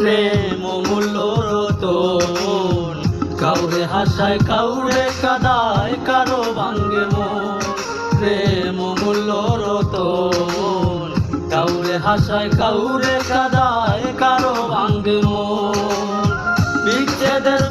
প্রেম মূল্য রত কাউরে হাসায়, কাউরে কাদায়, কারও ভাঙ্গে মন। প্রেম মূল্য রত কাউরে হাসায়, কাউরে কাদায়, কারও ভাঙ্গে মন। বিচ্ছেদের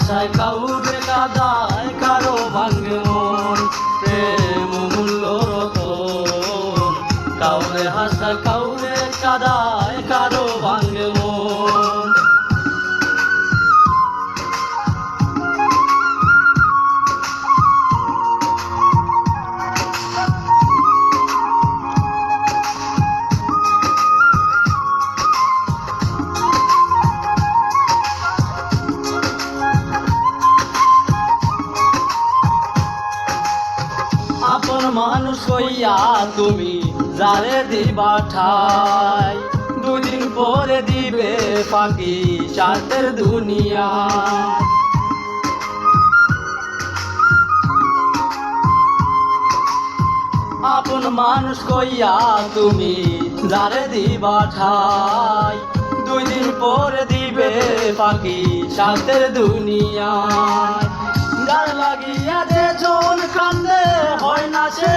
হাসায় কাউরে কাদায় কারও ভাঙে মন প্রেম মূল্য রত কাউরে হাসায় কাউরে কাদায় মানুষ হইয়া তুমি যারে দিবা ঠাই। দুদিন পরে দিবে পাখি সাতের দুনিয়া। আপন মানুষ কইয়া তুমি যারে দিবা ঠাই। দুই দিন পরে দিবে পাখি সাতের দুনিয়ায় যার লাগিয়া যে জন কান্দে হয় না সে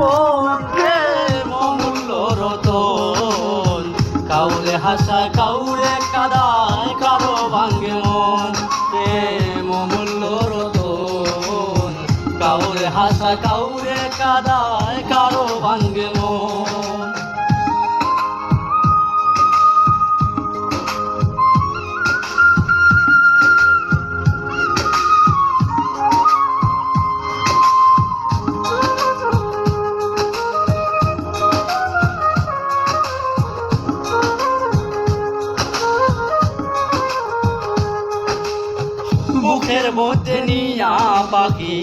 আপন প্রেম রতন কাউরে হাসায় কাউরে কাদায়, কারও ভাঙ্গে মন প্রেম অমূল্য রতন কাউরে হাসায় কাউরে কাদায়, কারও ভাঙ্গে মন। বুকের মধ্যে নিয়া পাখি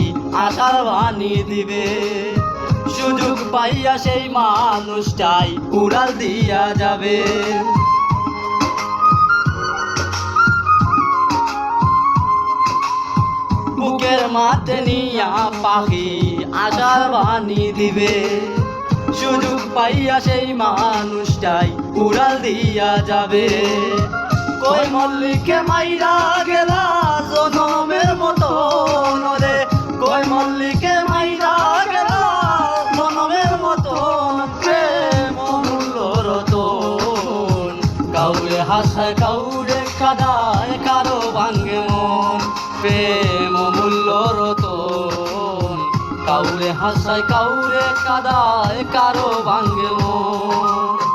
আশার বাণী দিবে। সুযোগ পাইয়া সেই মানুষটাই উড়াল দিয়া যাবে। বুকের মাঠে নিয়া পাখি আশার বাণী দিবে। সুযোগ পাইয়া সেই মানুষটাই উড়াল দিয়া যাবে। কই মল্লিকে মাইরা হাসায় কাউরে কাদায় কারও ভাঙ্গে মন, প্রেম মূল্য রতন কাউরে হাসায়, কাউরে কাদায় কারও ভাঙ্গে মন।